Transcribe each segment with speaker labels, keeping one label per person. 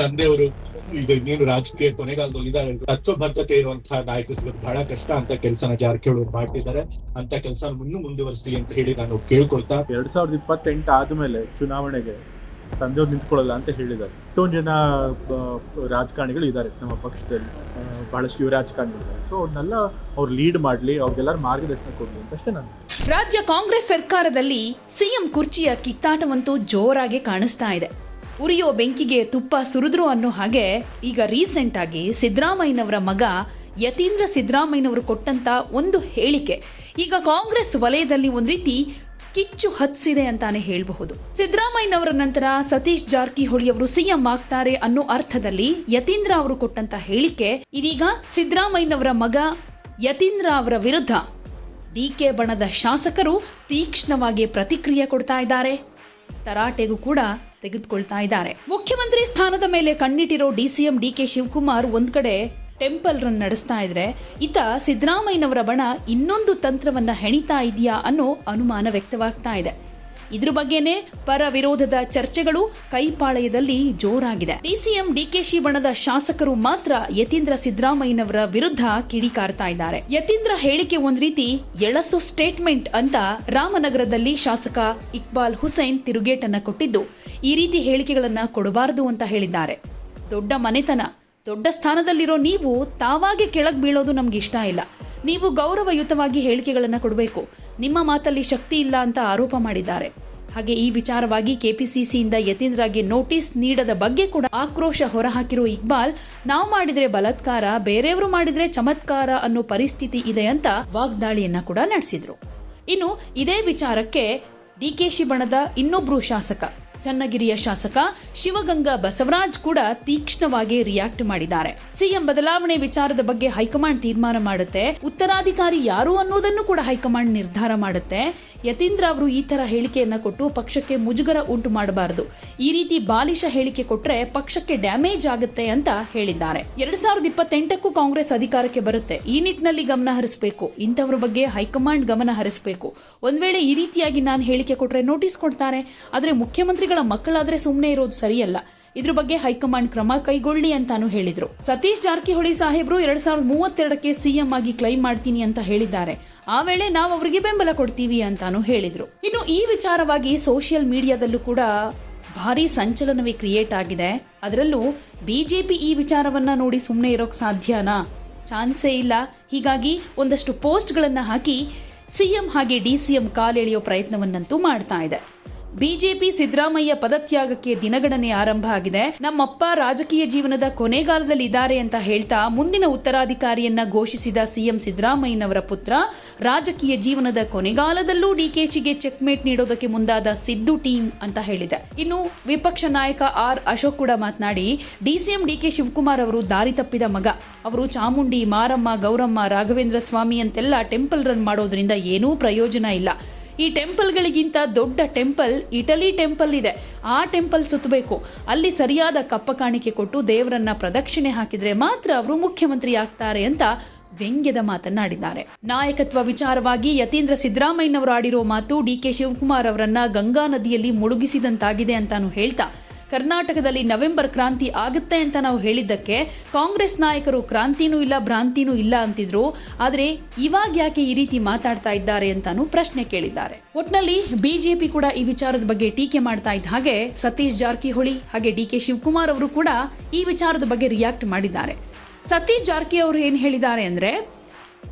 Speaker 1: ತಂದೆಯವರು ಈಗ ಇನ್ನೇನು ರಾಜಕೀಯ ಕೊನೆಗಾಲದಲ್ಲಿ ಇದ್ದಾರೆ. ತತ್ವಬದ್ಧತೆ ಇರುವಂತಹ ನಾಯಕ ಸಿಗೋದು ಬಹಳ ಕಷ್ಟ ಅಂತ ಕೆಲಸನ ಜಾರಕಿಹೊಳಿ ಅವರು ಮಾಡ್ತಿದ್ದಾರೆ. ಅಂತ ಕೆಲಸ ಇನ್ನೂ ಮುಂದುವರಿಸಲಿ ಅಂತ ಹೇಳಿ ನಾನು ಕೇಳ್ಕೊಳ್ತಾ
Speaker 2: ಎರಡ್ ಸಾವಿರದ ಇಪ್ಪತ್ತೆಂಟು ಆದ್ಮೇಲೆ ಚುನಾವಣೆಗೆ ತಂದೆಯವ್ರು ನಿಂತ್ಕೊಳ್ಳಲ್ಲ ಅಂತ ಹೇಳಿದ್ದಾರೆ. ಎಷ್ಟೊಂದು ಜನ ರಾಜಕಾರಣಿಗಳು ಇದ್ದಾರೆ ನಮ್ಮ ಪಕ್ಷದಲ್ಲಿ. ಬಹಳಷ್ಟು ಯುವ ರಾಜಕಾರಣಿಗಳಿದ್ದಾರೆ ಸೊ ಅವ್ರನ್ನೆಲ್ಲ ಅವ್ರು ಲೀಡ್ ಮಾಡಲಿ ಅವ್ರಿಗೆಲ್ಲರೂ ಮಾರ್ಗದರ್ಶನ ಕೊಡಲಿ ಅಂತ ಅಷ್ಟೇ ನಾನು
Speaker 3: ರಾಜ್ಯ ಕಾಂಗ್ರೆಸ್ ಸರ್ಕಾರದಲ್ಲಿ ಸಿಎಂ ಕುರ್ಚಿಯ ಕಿತ್ತಾಟವಂತೂ ಜೋರಾಗಿ ಕಾಣಿಸ್ತಾ ಇದೆ. ಉರಿಯೋ ಬೆಂಕಿಗೆ ತುಪ್ಪ ಸುರಿದ್ರು ಅನ್ನೋ ಹಾಗೆ ಈಗ ರೀಸೆಂಟ್ ಆಗಿ ಸಿದ್ದರಾಮಯ್ಯನವರ ಮಗ ಯತೀಂದ್ರ ಸಿದ್ದರಾಮಯ್ಯನವರು ಕೊಟ್ಟಂತ ಒಂದು ಹೇಳಿಕೆ. ಈಗ ಕಾಂಗ್ರೆಸ್ ವಲಯದಲ್ಲಿ ಒಂದು ರೀತಿ ಕಿಚ್ಚು ಹತ್ಸಿದೆ ಅಂತಾನೆ ಹೇಳಬಹುದು. ಸಿದ್ದರಾಮಯ್ಯನವರ ನಂತರ ಸತೀಶ್ ಜಾರಕಿಹೊಳಿ ಅವರು ಸಿಎಂ ಆಗ್ತಾರೆ ಅನ್ನೋ ಅರ್ಥದಲ್ಲಿ ಯತೀಂದ್ರ ಅವರು ಕೊಟ್ಟಂತ ಹೇಳಿಕೆ. ಇದೀಗ ಸಿದ್ದರಾಮಯ್ಯನವರ ಮಗ ಯತೀಂದ್ರ ಅವರ ವಿರುದ್ಧ ಡಿ ಕೆ ಬಣದ ಶಾಸಕರು ತೀಕ್ಷ್ಣವಾಗಿ ಪ್ರತಿಕ್ರಿಯೆ ಕೊಡ್ತಾ ಇದ್ದಾರೆ. ತರಾಟೆಗೂ ಕೂಡ ತೆಗೆದುಕೊಳ್ತಾ ಇದ್ದಾರೆ. ಮುಖ್ಯಮಂತ್ರಿ ಸ್ಥಾನದ ಮೇಲೆ ಕಣ್ಣಿಟ್ಟಿರೋ ಡಿಸಿಎಂ ಡಿಕೆ ಶಿವಕುಮಾರ್ ಒಂದ್ ಕಡೆ ಟೆಂಪಲ್ ರನ್ ನಡೆಸ್ತಾ ಇದ್ರೆ ಇತ ಸಿದ್ದರಾಮಯ್ಯನವರ ಬಣ ಇನ್ನೊಂದು ತಂತ್ರವನ್ನ ಹೆಣಿತಾ ಇದೆಯಾ ಅನ್ನೋ ಅನುಮಾನ ವ್ಯಕ್ತವಾಗ್ತಾ ಇದೆ. ಇದ್ರ ಬಗ್ಗೆನೇ ಪರ ವಿರೋಧದ ಚರ್ಚೆಗಳು ಕೈಪಾಳೆಯದಲ್ಲಿ ಜೋರಾಗಿದೆ. ಡಿಸಿಎಂ ಡಿಕೆಶಿ ಬಣದ ಶಾಸಕರು ಮಾತ್ರ ಯತೀಂದ್ರ ಸಿದ್ದರಾಮಯ್ಯನವರ ವಿರುದ್ಧ ಕಿಡಿಕಾರ್ತಾ ಇದ್ದಾರೆ. ಯತೀಂದ್ರ ಹೇಳಿಕೆ ಒಂದ್ ರೀತಿ ಎಳಸು ಸ್ಟೇಟ್ಮೆಂಟ್ ಅಂತ ರಾಮನಗರದಲ್ಲಿ ಶಾಸಕ ಇಕ್ಬಾಲ್ ಹುಸೇನ್ ತಿರುಗೇಟನ್ನ ಕೊಟ್ಟಿದ್ದು, ಈ ರೀತಿ ಹೇಳಿಕೆಗಳನ್ನ ಕೊಡಬಾರದು ಅಂತ ಹೇಳಿದ್ದಾರೆ. ದೊಡ್ಡ ಮನೆತನ, ದೊಡ್ಡ ಸ್ಥಾನದಲ್ಲಿರೋ ನೀವು ತಾವಾಗೆ ಕೆಳಗೆ ಬೀಳೋದು ನಮ್ಗೆ ಇಷ್ಟ ಇಲ್ಲ. ನೀವು ಗೌರವಯುತವಾಗಿ ಹೇಳಿಕೆಗಳನ್ನು ಕೊಡಬೇಕು. ನಿಮ್ಮ ಮಾತಲ್ಲಿ ಶಕ್ತಿ ಇಲ್ಲ ಅಂತ ಆರೋಪ ಮಾಡಿದ್ದಾರೆ. ಹಾಗೆ ಈ ವಿಚಾರವಾಗಿ ಕೆಪಿಸಿಸಿಯಿಂದ ಯತೀಂದ್ರಗೆ ನೋಟಿಸ್ ನೀಡದ ಬಗ್ಗೆ ಕೂಡ ಆಕ್ರೋಶ ಹೊರಹಾಕಿರುವ ಇಕ್ಬಾಲ್, ನಾವು ಮಾಡಿದ್ರೆ ಬಲಾತ್ಕಾರ, ಬೇರೆಯವರು ಮಾಡಿದ್ರೆ ಚಮತ್ಕಾರ ಅನ್ನೋ ಪರಿಸ್ಥಿತಿ ಇದೆ ಅಂತ ವಾಗ್ದಾಳಿಯನ್ನ ಕೂಡ ನಡೆಸಿದ್ರು. ಇನ್ನು ಇದೇ ವಿಚಾರಕ್ಕೆ ಡಿಕೆಶಿ ಬಣದ ಇನ್ನೊಬ್ರು ಶಾಸಕ ಚನ್ನಗಿರಿಯ ಶಾಸಕ ಶಿವಗಂಗಾ ಬಸವರಾಜ್ ಕೂಡ ತೀಕ್ಷ್ಣವಾಗಿ ರಿಯಾಕ್ಟ್ ಮಾಡಿದ್ದಾರೆ. ಸಿಎಂ ಬದಲಾವಣೆ ವಿಚಾರದ ಬಗ್ಗೆ ಹೈಕಮಾಂಡ್ ತೀರ್ಮಾನ ಮಾಡುತ್ತೆ. ಉತ್ತರಾಧಿಕಾರಿ ಯಾರು ಅನ್ನೋದನ್ನು ಕೂಡ ಹೈಕಮಾಂಡ್ ನಿರ್ಧಾರ ಮಾಡುತ್ತೆ. ಯತೀಂದ್ರ ಅವರು ಈ ತರ ಹೇಳಿಕೆಯನ್ನ ಕೊಟ್ಟು ಪಕ್ಷಕ್ಕೆ ಮುಜುಗರ ಉಂಟು ಮಾಡಬಾರದು. ಈ ರೀತಿ ಬಾಲಿಶ ಹೇಳಿಕೆ ಕೊಟ್ರೆ ಪಕ್ಷಕ್ಕೆ ಡ್ಯಾಮೇಜ್ ಆಗುತ್ತೆ ಅಂತ ಹೇಳಿದ್ದಾರೆ. ಎರಡ್ ಸಾವಿರದ ಇಪ್ಪತ್ತೆಂಟಕ್ಕೂ ಕಾಂಗ್ರೆಸ್ ಅಧಿಕಾರಕ್ಕೆ ಬರುತ್ತೆ. ಈ ನಿಟ್ಟಿನಲ್ಲಿ ಗಮನ ಹರಿಸಬೇಕು. ಇಂಥವ್ರ ಬಗ್ಗೆ ಹೈಕಮಾಂಡ್ ಗಮನ ಹರಿಸಬೇಕು. ಒಂದ್ ವೇಳೆ ಈ ರೀತಿಯಾಗಿ ನಾನು ಹೇಳಿಕೆ ಕೊಟ್ರೆ ನೋಟಿಸ್ ಕೊಡ್ತಾರೆ. ಆದ್ರೆ ಮುಖ್ಯಮಂತ್ರಿಗಳ ಮಕ್ಕಳಾದ್ರೆ ಸುಮ್ಮನೆ ಇರೋದು ಸರಿಯಲ್ಲ. ಇದ್ರ ಬಗ್ಗೆ ಹೈಕಮಾಂಡ್ ಕ್ರಮ ಕೈಗೊಳ್ಳಿ ಅಂತಾನು ಹೇಳಿದ್ರು. ಸತೀಶ್ ಜಾರಕಿಹೊಳಿ ಸಾಹೇಬ್ರು ಎರಡ್ ಸಾವಿರದ ಮೂವತ್ತೆರಡಕ್ಕೆ ಸಿಎಂ ಆಗಿ ಕ್ಲೈಮ್ ಮಾಡ್ತೀನಿ ಅಂತ ಹೇಳಿದ್ದಾರೆ. ಆ ವೇಳೆ ನಾವು ಅವರಿಗೆ ಬೆಂಬಲ ಕೊಡ್ತೀವಿ ಅಂತಾನು ಹೇಳಿದ್ರು. ಇನ್ನು ಈ ವಿಚಾರವಾಗಿ ಸೋಷಿಯಲ್ ಮೀಡಿಯಾದಲ್ಲೂ ಕೂಡ ಭಾರಿ ಸಂಚಲನವೇ ಕ್ರಿಯೇಟ್ ಆಗಿದೆ. ಅದರಲ್ಲೂ ಬಿಜೆಪಿ ಈ ವಿಚಾರವನ್ನ ನೋಡಿ ಸುಮ್ಮನೆ ಇರೋಕ್ ಸಾಧ್ಯನಾ? ಚಾನ್ಸೇ ಇಲ್ಲ. ಹೀಗಾಗಿ ಒಂದಷ್ಟು ಪೋಸ್ಟ್ಗಳನ್ನ ಹಾಕಿ ಸಿಎಂ ಹಾಗೆ ಡಿಸಿಎಂ ಕಾಲೆಳೆಯೋ ಪ್ರಯತ್ನವನ್ನಂತೂ ಮಾಡ್ತಾ ಇದೆ. ಬಿಜೆಪಿ ಸಿದ್ದರಾಮಯ್ಯ ಪದತ್ಯಾಗಕ್ಕೆ ದಿನಗಣನೆ ಆರಂಭ ಆಗಿದೆ. ನಮ್ಮಪ್ಪ ರಾಜಕೀಯ ಜೀವನದ ಕೊನೆಗಾಲದಲ್ಲಿ ಇದ್ದಾರೆ ಅಂತ ಹೇಳ್ತಾ ಮುಂದಿನ ಉತ್ತರಾಧಿಕಾರಿಯನ್ನ ಘೋಷಿಸಿದ ಸಿಎಂ ಸಿದ್ದರಾಮಯ್ಯನವರ ಪುತ್ರ, ರಾಜಕೀಯ ಜೀವನದ ಕೊನೆಗಾಲದಲ್ಲೂ ಡಿಕೆಶಿಗೆ ಚೆಕ್ಮೇಟ್ ನೀಡೋದಕ್ಕೆ ಮುಂದಾದ ಸಿದ್ದು ಟೀಮ್ ಅಂತ ಹೇಳಿದೆ. ಇನ್ನು ವಿಪಕ್ಷ ನಾಯಕ ಆರ್ ಅಶೋಕ್ ಕೂಡ ಮಾತನಾಡಿ ಡಿಸಿಎಂ ಡಿಕೆ ಶಿವಕುಮಾರ್ ಅವರು ದಾರಿ ತಪ್ಪಿದ ಮಗ. ಅವರು ಚಾಮುಂಡಿ ಮಾರಮ್ಮ ಗೌರಮ್ಮ ರಾಘವೇಂದ್ರ ಸ್ವಾಮಿ ಅಂತೆಲ್ಲ ಟೆಂಪಲ್ ರನ್ ಮಾಡೋದ್ರಿಂದ ಏನೂ ಪ್ರಯೋಜನ ಇಲ್ಲ. ಈ ಟೆಂಪಲ್ಗಳಿಗಿಂತ ದೊಡ್ಡ ಟೆಂಪಲ್ ಇಟಲಿ ಟೆಂಪಲ್ ಇದೆ. ಆ ಟೆಂಪಲ್ ಸುತ್ತಬೇಕು. ಅಲ್ಲಿ ಸರಿಯಾದ ಕಪ್ಪ ಕಾಣಿಕೆ ಕೊಟ್ಟು ದೇವರನ್ನ ಪ್ರದಕ್ಷಿಣೆ ಹಾಕಿದ್ರೆ ಮಾತ್ರ ಅವರು ಮುಖ್ಯಮಂತ್ರಿ ಆಗ್ತಾರೆ ಅಂತ ವ್ಯಂಗ್ಯದ ಮಾತನ್ನಾಡಿದ್ದಾರೆ. ನಾಯಕತ್ವ ವಿಚಾರವಾಗಿ ಯತೀಂದ್ರ ಸಿದ್ದರಾಮಯ್ಯನವರು ಆಡಿರೋ ಮಾತು ಡಿ ಕೆ ಶಿವಕುಮಾರ್ ಅವರನ್ನ ಗಂಗಾ ನದಿಯಲ್ಲಿ ಮುಳುಗಿಸಿದಂತಾಗಿದೆ ಅಂತಾನು ಹೇಳ್ತಾ ಕರ್ನಾಟಕದಲ್ಲಿ ನವೆಂಬರ್ ಕ್ರಾಂತಿ ಆಗುತ್ತೆ ಅಂತ ನಾವು ಹೇಳಿದ್ದಕ್ಕೆ ಕಾಂಗ್ರೆಸ್ ನಾಯಕರು ಕ್ರಾಂತಿನೂ ಇಲ್ಲ, ಭ್ರಾಂತಿನೂ ಇಲ್ಲ ಅಂತಿದ್ರು. ಆದರೆ ಇವಾಗ ಯಾಕೆ ಈ ರೀತಿ ಮಾತಾಡ್ತಾ ಇದ್ದಾರೆ ಅಂತಾನು ಪ್ರಶ್ನೆ ಕೇಳಿದ್ದಾರೆ. ಒಟ್ನಲ್ಲಿ ಬಿಜೆಪಿ ಕೂಡ ಈ ವಿಚಾರದ ಬಗ್ಗೆ ಟೀಕೆ ಮಾಡ್ತಾ ಇದ್ದ ಹಾಗೆ ಸತೀಶ್ ಜಾರಕಿಹೊಳಿ ಹಾಗೆ ಡಿ ಕೆ ಶಿವಕುಮಾರ್ ಅವರು ಕೂಡ ಈ ವಿಚಾರದ ಬಗ್ಗೆ ರಿಯಾಕ್ಟ್ ಮಾಡಿದ್ದಾರೆ. ಸತೀಶ್ ಜಾರಕಿ ಅವರು ಏನು ಹೇಳಿದ್ದಾರೆ ಅಂದ್ರೆ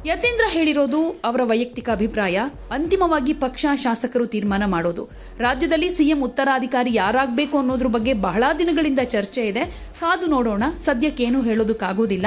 Speaker 3: ಯತೀಂದ್ರ ಹೇಳಿರೋದು ಅವರ ವೈಯಕ್ತಿಕ ಅಭಿಪ್ರಾಯ. ಅಂತಿಮವಾಗಿ ಪಕ್ಷ, ಶಾಸಕರು ತೀರ್ಮಾನ ಮಾಡೋದು. ರಾಜ್ಯದಲ್ಲಿ ಸಿಎಂ ಉತ್ತರಾಧಿಕಾರಿ ಯಾರಾಗಬೇಕು ಅನ್ನೋದ್ರ ಬಗ್ಗೆ ಬಹಳ ದಿನಗಳಿಂದ ಚರ್ಚೆ ಇದೆ. ಕಾದು ನೋಡೋಣ. ಸದ್ಯಕ್ಕೇನು ಹೇಳೋದಕ್ಕಾಗೋದಿಲ್ಲ.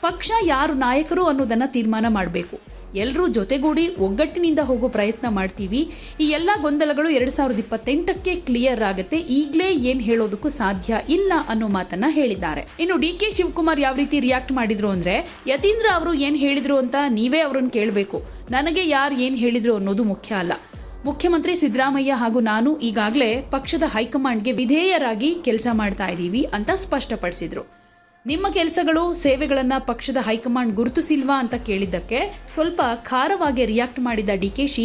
Speaker 3: ಪಕ್ಷ ಯಾರು ನಾಯಕರು ಅನ್ನೋದನ್ನು ತೀರ್ಮಾನ ಮಾಡಬೇಕು. ಎಲ್ಲರೂ ಜೊತೆಗೂಡಿ ಒಗ್ಗಟ್ಟಿನಿಂದ ಹೋಗೋ ಪ್ರಯತ್ನ ಮಾಡ್ತೀವಿ. ಈ ಎಲ್ಲ ಗೊಂದಲಗಳು ಎರಡು ಸಾವಿರದ ಇಪ್ಪತ್ತೆಂಟಕ್ಕೆ ಕ್ಲಿಯರ್ ಆಗುತ್ತೆ. ಈಗಲೇ ಏನು ಹೇಳೋದಕ್ಕೂ ಸಾಧ್ಯ ಇಲ್ಲ ಅನ್ನೋ ಮಾತನ್ನ ಹೇಳಿದ್ದಾರೆ. ಇನ್ನು ಡಿ ಕೆ ಶಿವಕುಮಾರ್ ಯಾವ ರೀತಿ ರಿಯಾಕ್ಟ್ ಮಾಡಿದ್ರು ಅಂದ್ರೆ, ಯತೀಂದ್ರ ಅವರು ಏನು ಹೇಳಿದ್ರು ಅಂತ ನೀವೇ ಅವ್ರನ್ನ ಕೇಳಬೇಕು. ನನಗೆ ಯಾರು ಏನು ಹೇಳಿದ್ರು ಅನ್ನೋದು ಮುಖ್ಯ ಅಲ್ಲ. ಮುಖ್ಯಮಂತ್ರಿ ಸಿದ್ದರಾಮಯ್ಯ ಹಾಗೂ ನಾನು ಈಗಾಗಲೇ ಪಕ್ಷದ ಹೈಕಮಾಂಡ್ಗೆ ವಿಧೇಯರಾಗಿ ಕೆಲಸ ಮಾಡ್ತಾ ಇದ್ದೀವಿ ಅಂತ ಸ್ಪಷ್ಟಪಡಿಸಿದ್ರು. ನಿಮ್ಮ ಕೆಲಸಗಳು, ಸೇವೆಗಳನ್ನು ಪಕ್ಷದ ಹೈಕಮಾಂಡ್ ಗುರುತಿಸಿಲ್ವಾ ಅಂತ ಕೇಳಿದ್ದಕ್ಕೆ ಸ್ವಲ್ಪ ಖಾರವಾಗಿ ರಿಯಾಕ್ಟ್ ಮಾಡಿದ ಡಿ ಕೆ ಶಿ,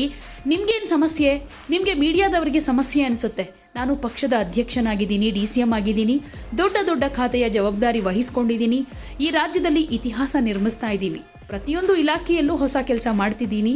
Speaker 3: ನಿಮ್ಗೇನು ಸಮಸ್ಯೆ? ನಿಮಗೆ ಮೀಡಿಯಾದವರಿಗೆ ಸಮಸ್ಯೆ ಅನಿಸುತ್ತೆ. ನಾನು ಪಕ್ಷದ ಅಧ್ಯಕ್ಷನಾಗಿದ್ದೀನಿ, ಡಿ ಸಿ ಎಂ ಆಗಿದ್ದೀನಿ, ದೊಡ್ಡ ದೊಡ್ಡ ಖಾತೆಯ ಜವಾಬ್ದಾರಿ ವಹಿಸ್ಕೊಂಡಿದ್ದೀನಿ. ಈ ರಾಜ್ಯದಲ್ಲಿ ಇತಿಹಾಸ ನಿರ್ಮಿಸ್ತಾ ಇದ್ದೀವಿ. ಪ್ರತಿಯೊಂದು ಇಲಾಖೆಯಲ್ಲೂ ಹೊಸ ಕೆಲಸ ಮಾಡ್ತಿದ್ದೀನಿ.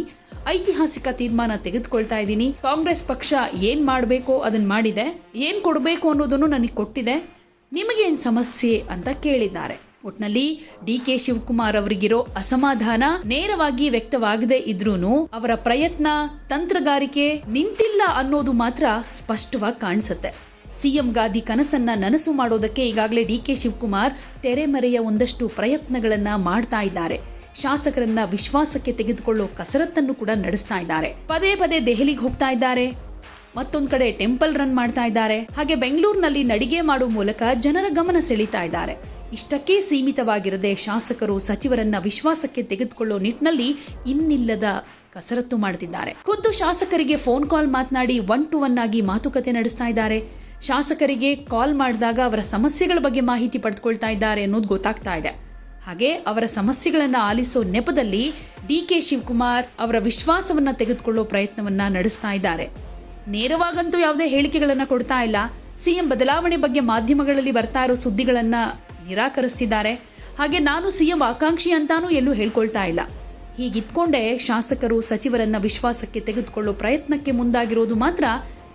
Speaker 3: ಐತಿಹಾಸಿಕ ತೀರ್ಮಾನ ತೆಗೆದುಕೊಳ್ತಾ ಇದ್ದೀನಿ. ಕಾಂಗ್ರೆಸ್ ಪಕ್ಷ ಏನು ಮಾಡಬೇಕೋ ಅದನ್ನ ಮಾಡಿದೆ. ಏನು ಕೊಡಬೇಕು ಅನ್ನೋದನ್ನು ನನಗೆ ಕೊಟ್ಟಿದೆ. ನಿಮಗೇನ್ ಸಮಸ್ಯೆ ಅಂತ ಕೇಳಿದ್ದಾರೆ. ಒಟ್ನಲ್ಲಿ ಡಿ ಕೆ ಶಿವಕುಮಾರ್ ಅವರಿಗಿರೋ ಅಸಮಾಧಾನ ನೇರವಾಗಿ ವ್ಯಕ್ತವಾಗದೇ ಇದ್ರೂ ಅವರ ಪ್ರಯತ್ನ ತಂತ್ರಗಾರಿಕೆ ನಿಂತಿಲ್ಲ ಅನ್ನೋದು ಮಾತ್ರ ಸ್ಪಷ್ಟವಾಗಿ ಕಾಣಿಸುತ್ತೆ. ಸಿಎಂ ಗಾದಿ ಕನಸನ್ನ ನನಸು ಮಾಡೋದಕ್ಕೆ ಈಗಾಗಲೇ ಡಿ ಕೆ ಶಿವಕುಮಾರ್ ತೆರೆಮರೆಯ ಒಂದಷ್ಟು ಪ್ರಯತ್ನಗಳನ್ನ ಮಾಡ್ತಾ ಇದ್ದಾರೆ. ಶಾಸಕರನ್ನ ವಿಶ್ವಾಸಕ್ಕೆ ತೆಗೆದುಕೊಳ್ಳೋ ಕಸರತ್ತನ್ನು ಕೂಡ ನಡೆಸ್ತಾ ಇದ್ದಾರೆ. ಪದೇ ಪದೇ ದೆಹಲಿಗೆ ಹೋಗ್ತಾ ಇದ್ದಾರೆ. ಮತ್ತೊಂದ್ ಕಡೆ ಟೆಂಪಲ್ ರನ್ ಮಾಡ್ತಾ ಇದ್ದಾರೆ. ಹಾಗೆ ಬೆಂಗಳೂರಿನಲ್ಲಿ ನಡಿಗೆ ಮಾಡುವ ಮೂಲಕ ಜನರ ಗಮನ ಸೆಳೀತಾ ಇದ್ದಾರೆ. ಇಷ್ಟಕ್ಕೆ ಸೀಮಿತವಾಗಿರದೆ ಶಾಸಕರು ಸಚಿವರನ್ನ ವಿಶ್ವಾಸಕ್ಕೆ ತೆಗೆದುಕೊಳ್ಳೋ ನಿಟ್ಟಿನಲ್ಲಿ ಇನ್ನಿಲ್ಲದ ಕಸರತ್ತು ಮಾಡ್ತಿದ್ದಾರೆ. ಖುದ್ದು ಶಾಸಕರಿಗೆ ಫೋನ್ ಕಾಲ್ ಮಾತನಾಡಿ ಒನ್ ಟು ಒನ್ ಆಗಿ ಮಾತುಕತೆ ನಡೆಸ್ತಾ ಇದ್ದಾರೆ. ಶಾಸಕರಿಗೆ ಕಾಲ್ ಮಾಡಿದಾಗ ಅವರ ಸಮಸ್ಯೆಗಳ ಬಗ್ಗೆ ಮಾಹಿತಿ ಪಡೆದುಕೊಳ್ತಾ ಇದ್ದಾರೆ ಅನ್ನೋದು ಗೊತ್ತಾಗ್ತಾ ಇದೆ. ಹಾಗೆ ಅವರ ಸಮಸ್ಯೆಗಳನ್ನ ಆಲಿಸೋ ನೆಪದಲ್ಲಿ ಡಿ ಕೆ ಶಿವಕುಮಾರ್ ಅವರ ವಿಶ್ವಾಸವನ್ನ ತೆಗೆದುಕೊಳ್ಳೋ ಪ್ರಯತ್ನವನ್ನ ನಡೆಸ್ತಾ ಇದ್ದಾರೆ. ನೇರವಾಗಂತೂ ಯಾವುದೇ ಹೇಳಿಕೆಗಳನ್ನು ಕೊಡ್ತಾ ಇಲ್ಲ. ಸಿಎಂ ಬದಲಾವಣೆ ಬಗ್ಗೆ ಮಾಧ್ಯಮಗಳಲ್ಲಿ ಬರ್ತಾ ಇರೋ ಸುದ್ದಿಗಳನ್ನು ನಿರಾಕರಿಸಿದ್ದಾರೆ ಹಾಗೆ ನಾನು ಸಿಎಂ ಆಕಾಂಕ್ಷಿ ಅಂತಾನೂ ಎಲ್ಲೂ ಹೇಳ್ಕೊಳ್ತಾ ಇಲ್ಲ. ಹೀಗಿತ್ಕೊಂಡೇ ಶಾಸಕರು ಸಚಿವರನ್ನ ವಿಶ್ವಾಸಕ್ಕೆ ತೆಗೆದುಕೊಳ್ಳೋ ಪ್ರಯತ್ನಕ್ಕೆ ಮುಂದಾಗಿರೋದು ಮಾತ್ರ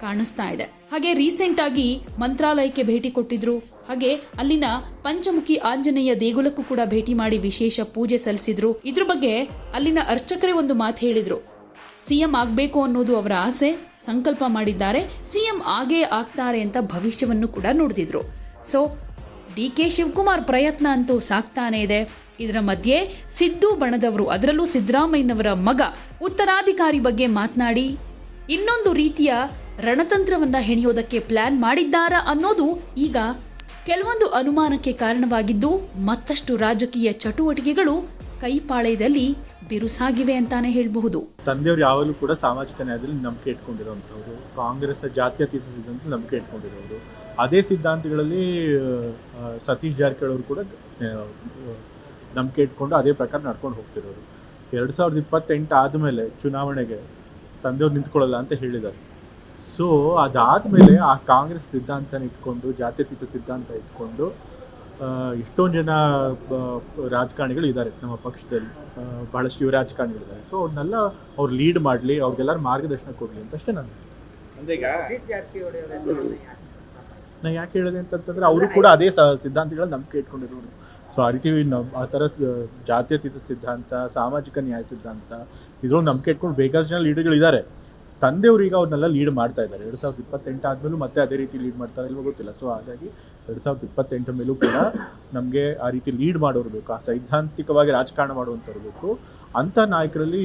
Speaker 3: ಕಾಣಿಸ್ತಾ ಇದೆ. ಹಾಗೆ ರೀಸೆಂಟ್ ಆಗಿ ಮಂತ್ರಾಲಯಕ್ಕೆ ಭೇಟಿ ಕೊಟ್ಟಿದ್ರು. ಹಾಗೆ ಅಲ್ಲಿನ ಪಂಚಮುಖಿ ಆಂಜನೇಯ ದೇಗುಲಕ್ಕೂ ಕೂಡ ಭೇಟಿ ಮಾಡಿ ವಿಶೇಷ ಪೂಜೆ ಸಲ್ಲಿಸಿದ್ರು. ಇದ್ರ ಬಗ್ಗೆ ಅಲ್ಲಿನ ಅರ್ಚಕರೇ ಒಂದು ಮಾತು ಹೇಳಿದ್ರು. ಸಿಎಂ ಆಗಬೇಕು ಅನ್ನೋದು ಅವರ ಆಸೆ, ಸಂಕಲ್ಪ ಮಾಡಿದ್ದಾರೆ. ಸಿಎಂ ಆಗೇ ಆಗ್ತಾರೆ ಅಂತ ಭವಿಷ್ಯವನ್ನು ಕೂಡ ನುಡಿದಿದ್ರು ಸೊ ಡಿ ಕೆ ಶಿವಕುಮಾರ್ ಪ್ರಯತ್ನ ಅಂತೂ ಸಾಕ್ತಾನೆ ಇದೆ. ಇದರ ಮಧ್ಯೆ ಸಿದ್ದು ಬಣದವರು, ಅದರಲ್ಲೂ ಸಿದ್ದರಾಮಯ್ಯನವರ ಮಗ, ಉತ್ತರಾಧಿಕಾರಿ ಬಗ್ಗೆ ಮಾತನಾಡಿ, ಇನ್ನೊಂದು ರೀತಿಯ ರಣತಂತ್ರವನ್ನು ಹೆಣೆಯೋದಕ್ಕೆ ಪ್ಲಾನ್ ಮಾಡಿದ್ದಾರಾ ಅನ್ನೋದು ಈಗ ಕೆಲವೊಂದು ಅನುಮಾನಕ್ಕೆ ಕಾರಣವಾಗಿದ್ದು ಮತ್ತಷ್ಟು ರಾಜಕೀಯ ಚಟುವಟಿಕೆಗಳು ಕೈಪಾಳ್ಯದಲ್ಲಿ ಬಿರುಸಾಗಿವೆ ಅಂತಾನೆ ಹೇಳಬಹುದು.
Speaker 2: ತಂದೆಯವರು ಯಾವಾಗಲೂ ಕೂಡ ಸಾಮಾಜಿಕ ನ್ಯಾಯದಲ್ಲಿ ನಂಬಿಕೆ ಇಟ್ಕೊಂಡಿರುವಂಥವ್ರು. ಕಾಂಗ್ರೆಸ್ ಜಾತ್ಯತೀತ ಸಿದ್ಧಾಂತ ನಂಬಿಕೆ ಇಟ್ಕೊಂಡಿರೋರು ಅದೇ ಸಿದ್ಧಾಂತಗಳಲ್ಲಿ ಸತೀಶ್ ಜಾರಕಿಹೊಳಿ ಕೂಡ ನಂಬಿಕೆ ಇಟ್ಕೊಂಡು ಅದೇ ಪ್ರಕಾರ ನಡ್ಕೊಂಡು ಹೋಗ್ತಿರೋರು. ಎರಡು ಸಾವಿರದ ಇಪ್ಪತ್ತೆಂಟು ಆದಮೇಲೆ ಚುನಾವಣೆಗೆ ತಂದೆಯವ್ರು ನಿಂತ್ಕೊಳ್ಳಲ್ಲ ಅಂತ ಹೇಳಿದ್ದಾರೆ. ಸೊ ಅದಾದಮೇಲೆ ಆ ಕಾಂಗ್ರೆಸ್ ಸಿದ್ಧಾಂತನ ಇಟ್ಕೊಂಡು, ಜಾತ್ಯತೀತ ಸಿದ್ಧಾಂತ ಇಟ್ಕೊಂಡು ಎಷ್ಟೊಂದು ಜನ ರಾಜಕಾರಣಿಗಳು ಇದ್ದಾರೆ ನಮ್ಮ ಪಕ್ಷದಲ್ಲಿ. ಬಹಳಷ್ಟು ಯುವ ರಾಜಕಾರಣಿಗಳಿದ್ದಾರೆ ಸೊ ಅವ್ರನ್ನೆಲ್ಲ ಅವ್ರು ಲೀಡ್ ಮಾಡಲಿ ಅವ್ರಿಗೆಲ್ಲರ ಮಾರ್ಗದರ್ಶನ ಕೊಡಲಿ ಅಂತ ಅಷ್ಟೇ ನಾನು ನಾ ಯಾಕೆ ಹೇಳಿದೆ ಅಂತಂತಂದ್ರೆ ಅವರು ಕೂಡ ಅದೇ ಸಿದ್ಧಾಂತಗಳ ನಂಬಿಕೆ ಇಟ್ಕೊಂಡಿರೋರು. ಸೊ ಆ ರೀತಿ ನಾವು ಆ ಥರ ಜಾತ್ಯತೀತ ಸಿದ್ಧಾಂತ ಸಾಮಾಜಿಕ ನ್ಯಾಯ ಸಿದ್ಧಾಂತ ಇದ್ರೊಂದು ನಂಬಿಕೆ ಇಟ್ಕೊಂಡು ಬೇಕಾದಷ್ಟು ಜನ ಲೀಡರ್ಗಳು ಇದ್ದಾರೆ. ತಂದೆಯವರು ಈಗ ಅವ್ರನ್ನೆಲ್ಲ ಲೀಡ್ ಮಾಡ್ತಾ ಇದ್ದಾರೆ. ಎರಡು ಸಾವಿರದ ಇಪ್ಪತ್ತೆಂಟು ಆದಮೇಲೂ ಮತ್ತೆ ಅದೇ ರೀತಿ ಲೀಡ್ ಮಾಡ್ತಾರೆ ಇಲ್ವೋ ಗೊತ್ತಿಲ್ಲ. ಸೊ ಹಾಗಾಗಿ ಎರಡು ಸಾವಿರದ ಇಪ್ಪತ್ತೆಂಟು ಮೇಲೂ ಕೂಡ ನಮಗೆ ಆ ರೀತಿ ಲೀಡ್ ಮಾಡೋರು ಬೇಕು ಆ ಸೈದ್ಧಾಂತಿಕವಾಗಿ ರಾಜಕಾರಣ ಮಾಡುವಂಥವ್ರು ಬೇಕು. ಅಂಥ ನಾಯಕರಲ್ಲಿ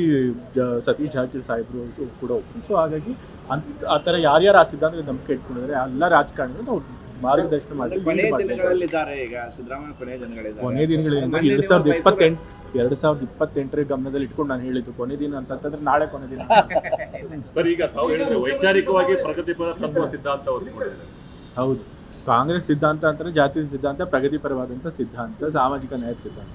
Speaker 2: ಜ ಸತೀಶ್ ಜಾರಕಿಹೊಳಿ ಸಾಹೇಬರು ಕೂಡ ಒಬ್ಬರು ಸೊ ಹಾಗಾಗಿ ಅಂತ ಆ ಥರ ಯಾರ್ಯಾರು ಆ ಸಿದ್ಧಾಂತದ ನಂಬಿಕೆ ಇಟ್ಕೊಂಡಿದ್ದಾರೆ ಎಲ್ಲ ರಾಜಕಾರಣಿಗಳು ನಾವು ಮಾರ್ಗದರ್ಶನ ಮಾಡಿ
Speaker 4: ಕೊನೆ
Speaker 2: lead ಇದ್ದಾರೆ.
Speaker 4: ಈಗ ಸಿದ್ದರಾಮಯ್ಯ ಕೊನೆ ದಿನಗಳಿದ್ದಾರೆ.
Speaker 2: ಕೊನೆ ದಿನಗಳಿಂದ ಎರಡ್ ಸಾವಿರದ ಇಪ್ಪತ್ತೆಂಟು ಎರಡು ಸಾವಿರದ ಇಪ್ಪತ್ತೆಂಟರ ಗಮನದಲ್ಲಿ ಇಟ್ಕೊಂಡು ನಾನು ಹೇಳಿದ್ದು ಕೊನೆ ದಿನ ಅಂತಂದ್ರೆ ನಾಳೆ ಕೊನೆ ದಿನ.
Speaker 5: ಸರ್ ಈಗ ತಾವು ಹೇಳಿದ್ರೆ ವೈಚಾರಿಕವಾಗಿ ಪ್ರಗತಿಪರ ತತ್ವ ಸಿದ್ಧಾಂತ
Speaker 2: ಹೌದು. ಕಾಂಗ್ರೆಸ್ ಸಿದ್ಧಾಂತ ಅಂತಾರೆ, ಜಾತಿ ಸಿದ್ಧಾಂತ, ಪ್ರಗತಿಪರವಾದಂಥ ಸಿದ್ಧಾಂತ, ಸಾಮಾಜಿಕ ನ್ಯಾಯ ಸಿದ್ಧಾಂತ.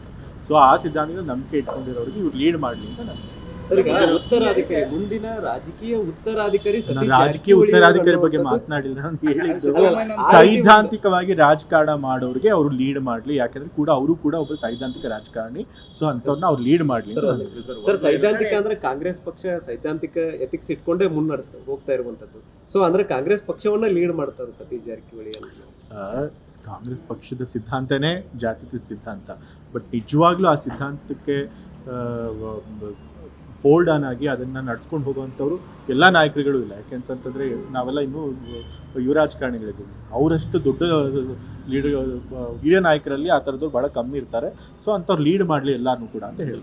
Speaker 2: ಸೊ ಆ ಸಿದ್ಧಾಂತದ ನಂಬಿಕೆ ಇಟ್ಕೊಂಡಿರೋರಿಗೆ ಇವ್ರು ಲೀಡ್ ಮಾಡಲಿ ಅಂತ
Speaker 6: ಈಗ ಉತ್ತರಾಧಿಕಾರಿ ಮುಂದಿನ ರಾಜಕೀಯ ಉತ್ತರಾಧಿಕಾರಿ
Speaker 2: ರಾಜಕೀಯ ಉತ್ತರಾಧಿಕಾರಿ ಬಗ್ಗೆ ಮಾತನಾಡಿಲ್ಲ ಸೈದ್ಧಾಂತಿಕವಾಗಿ ರಾಜಕಾರಣ ಮಾಡೋರಿಗೆ ಅವರು ಲೀಡ್ ಮಾಡ್ಲಿ ಯಾಕಂದ್ರೆ ಕೂಡ ಅವರು ಕೂಡ ಒಬ್ಬ ಸೈದ್ಧಾಂತಿಕ ರಾಜಕಾರಣಿ ಸೊ ಅಂತವ್ರನ್ನ ಅವ್ರು ಲೀಡ್ ಮಾಡ್ಲಿ
Speaker 6: ಸರ್, ಸೈದ್ಧಾಂತಿಕ ಅಂದ್ರೆ ಕಾಂಗ್ರೆಸ್ ಪಕ್ಷ ಸೈದ್ಧಾಂತಿಕ ಎಥಿಕ್ಸ್ ಇಟ್ಕೊಂಡೇ ಮುನ್ನಡೆಸ್ತಾ ಹೋಗ್ತಾ ಇರುವಂತದ್ದು ಸೊ ಅಂದ್ರೆ ಕಾಂಗ್ರೆಸ್ ಪಕ್ಷವನ್ನ ಲೀಡ್ ಮಾಡ್ತಾರೆ ಸತೀಶ್ ಜಾರಕಿಹೊಳಿ
Speaker 2: ಕಾಂಗ್ರೆಸ್ ಪಕ್ಷದ ಸಿದ್ಧಾಂತನೇ ಜಾತಿ ಸಿದ್ಧಾಂತ. ಬಟ್ ನಿಜವಾಗ್ಲೂ ಆ ಸಿದ್ಧಾಂತಕ್ಕೆ ಹೋಲ್ಡ್ ಆನ್ ಆಗಿ ಅದನ್ನು ನಡ್ಸ್ಕೊಂಡು ಹೋಗುವಂಥವ್ರು ಎಲ್ಲ ನಾಯಕರುಗಳು ಇಲ್ಲ. ಯಾಕೆಂತಂತಂದರೆ ನಾವೆಲ್ಲ ಇನ್ನೂ ಯುವ ರಾಜಕಾರಣಿಗಳಿದ್ದೀವಿ ಅವರಷ್ಟು ದೊಡ್ಡ ಲೀಡ್ ಹಿರಿಯ ನಾಯಕರಲ್ಲಿ ಆ ಥರದ್ದು ಭಾಳ ಕಮ್ಮಿ ಇರ್ತಾರೆ. ಸೊ ಅಂಥವ್ರು ಲೀಡ್ ಮಾಡಲಿ ಎಲ್ಲರೂ ಕೂಡ ಅಂತ ಹೇಳಿ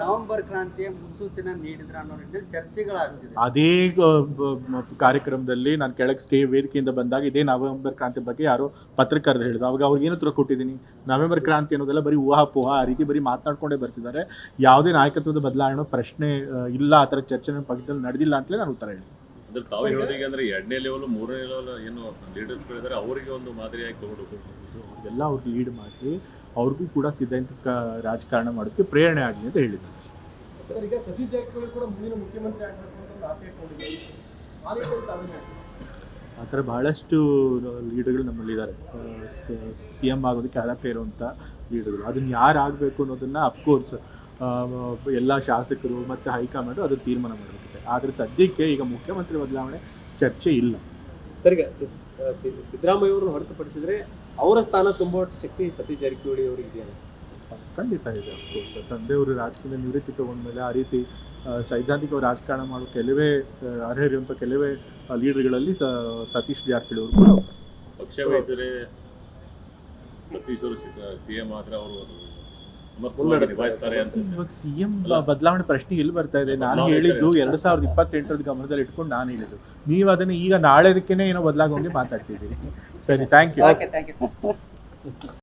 Speaker 7: ನವೆಂಬರ್ ಕ್ರಾಂತಿಯ ಮುನ್ಸೂಚನೆ ನೀಡಿದ್ರ ಅನ್ನೋ ನಿಟ್ಟಿನಲ್ಲಿ ಚರ್ಚೆಗಳಾಗ್ತಿದೆ.
Speaker 2: ಅದೇ ಕಾರ್ಯಕ್ರಮದಲ್ಲಿ ನಾನು ಕೆಳಗೆ ಸ್ಟೇ ವೇದಿಕೆಯಿಂದ ಬಂದಾಗ ಇದೇ ನವೆಂಬರ್ ಕ್ರಾಂತಿ ಬಗ್ಗೆ ಯಾರೋ ಪತ್ರಕರ್ತರು ಹೇಳಿದ್ರು. ಅವಾಗ ಅವ್ರಿಗೆ ಏನು ಉತ್ತರ ಕೊಟ್ಟಿದ್ದೀನಿ? ನವೆಂಬರ್ ಕ್ರಾಂತಿ ಅನ್ನೋದೆಲ್ಲ ಬರೀ ಊಹಾಪೋಹ ಆ ರೀತಿ ಬರೀ ಮಾತನಾಡ್ಕೊಂಡೇ ಬರ್ತಿದ್ದಾರೆ. ಯಾವುದೇ ನಾಯಕತ್ವದ ಬದಲಾವಣೆ ಪ್ರಶ್ನೆ ಇಲ್ಲ ಆ ಥರ ಚರ್ಚೆ ಪಕ್ಕದಲ್ಲಿ ನಡೆದಿಲ್ಲ ಅಂತಲೇ ನಾನು ಉತ್ತರ ಹೇಳಿ
Speaker 5: ಅಂದ್ರೆ ತಾವು ಹೇಳೋದಿಗೆ ಅಂದ್ರೆ ಎರಡನೇ ಲೆವೆಲ್ ಮೂರನೇ ಲೆವೆಲ್ ಏನು ಲೀಡರ್ಸ್ಗಳಿದ್ದಾರೆ ಅವರಿಗೆ ಒಂದು ಮಾದರಿಯಾಗಿ ತಗೊಂಡು
Speaker 2: ಎಲ್ಲ ಅವ್ರಿಗೆ ಲೀಡ್ ಮಾಡಿ ಅವ್ರಿಗೂ ಕೂಡ ಸಿದ್ಧಾಂತ ರಾಜಕಾರಣ ಮಾಡೋದಕ್ಕೆ ಪ್ರೇರಣೆ ಆಗಲಿ ಅಂತ ಹೇಳಿದ್ರು
Speaker 8: ಸರ್ ಈಗ ಸತೀಶ್ ಜಾರಕಿಹೊಳಿ ಕೂಡ ಮುಂದಿನ ಮುಖ್ಯಮಂತ್ರಿ ಆಗಬೇಕು ಅಂತ ಆಸೆ
Speaker 2: ಆ ಥರ ಬಹಳಷ್ಟು ಲೀಡರ್ಗಳು ನಮ್ಮಲ್ಲಿದ್ದಾರೆ. ಸಿ ಎಂ ಆಗೋದಕ್ಕೆ ಅರ್ಹತೆ ಇರುವಂಥ ಲೀಡರ್ಗಳು ಅದನ್ನು ಯಾರು ಆಗಬೇಕು ಅನ್ನೋದನ್ನು ಅಫ್ಕೋರ್ಸ್ ಎಲ್ಲ ಶಾಸಕರು ಮತ್ತು ಹೈಕಮಾಂಡು ಅದು ತೀರ್ಮಾನ ಮಾಡಿರುತ್ತೆ. ಆದರೆ ಸದ್ಯಕ್ಕೆ ಈಗ ಮುಖ್ಯಮಂತ್ರಿ ಬದಲಾವಣೆ ಚರ್ಚೆ ಇಲ್ಲ.
Speaker 6: ಸರಿಗ ಸಿದ್ದರಾಮಯ್ಯ ಅವರು ಹೊರತುಪಡಿಸಿದ್ರೆ ಅವರ ಸ್ಥಾನ ತುಂಬ ಶಕ್ತಿ ಸತೀಶ್ ಜಾರಕಿಹೊಳಿ ಅವರಿಗೆ ಇದೆಯಾ?
Speaker 2: ಖಂಡಿತ ಇದೆ ಅಫ್ಕೋರ್ಸ್ ತಂದೆಯವರು ರಾಜಕೀಯ ನಿವೃತ್ತಿ ತಗೊಂಡ್ಮೇಲೆ ಆ ರೀತಿ ಸೈದ್ಧಾಂತಿಕ ರಾಜಕಾರಣ ಮಾಡೋ ಕೆಲವೇ ಅರ್ಹ ಅರ್ಹರಿರುವಂಥ ಕೆಲವೇ ಲೀಡರ್ಗಳಲ್ಲಿ ಸತೀಶ್ ಜಾರಕಿಹೊಳಿ ಅವರು ಕೂಡ.
Speaker 5: ಪಕ್ಷ ಸತೀಶ್ ಅವರು ಸಿ ಎಂ ಆದ್ರೆ ಅವರು
Speaker 2: ಇವಾಗ ಸಿ ಎಂ ಬದಲಾವಣೆ ಪ್ರಶ್ನೆ ಎಲ್ಲಿ ಬರ್ತಾ ಇದೆ. ನಾನು ಹೇಳಿದ್ದು. ಎರಡ್ ಸಾವಿರದ ಇಪ್ಪತ್ತೆಂಟರದ ಗಮನದಲ್ಲಿ ಇಟ್ಕೊಂಡು ನಾನು ಹೇಳಿದ್ದು. ನೀವು ಅದನ್ನ ಈಗ ನಾಳೆದಕ್ಕೆ ಏನೋ ಬದಲಾಗೋಂಗೆ ಮಾತಾಡ್ತಿದ್ದೀರಿ. ಸರಿ thank you
Speaker 7: okay thank you sir